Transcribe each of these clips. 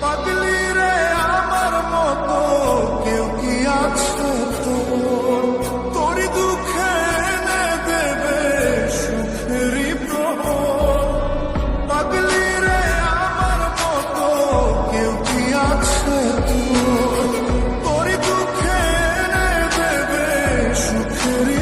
পাগলি আমার মতো কেউ কি আছে তোর তোরই দুঃখে এনে দেবে সুখেরই প্রবল রে, আমার মতো কেউ কি আছে তোর তোরই দুঃখে এনে দেবে সুখেরই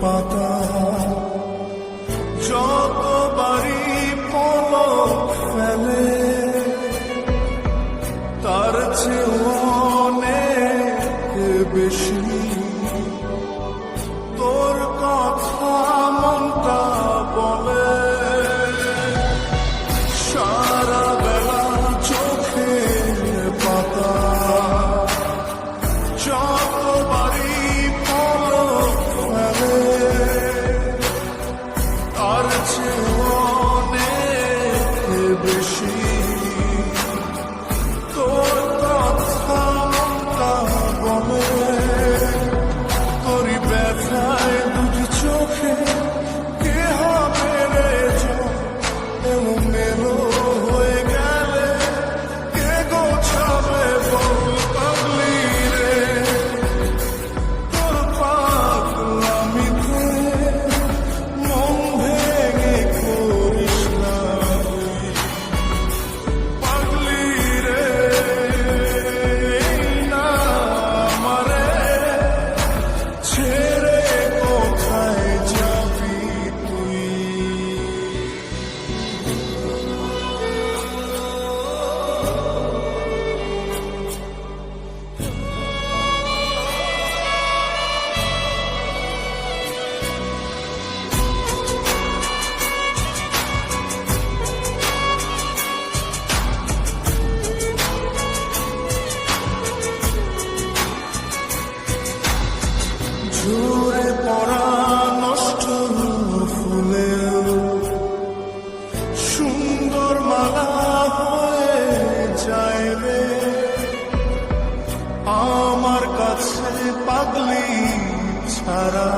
পাতা she সুরে পরা নষ্ট ফুলে সুন্দর মালা হয়ে রে। আমার কাছে পাগলি ছাড়া।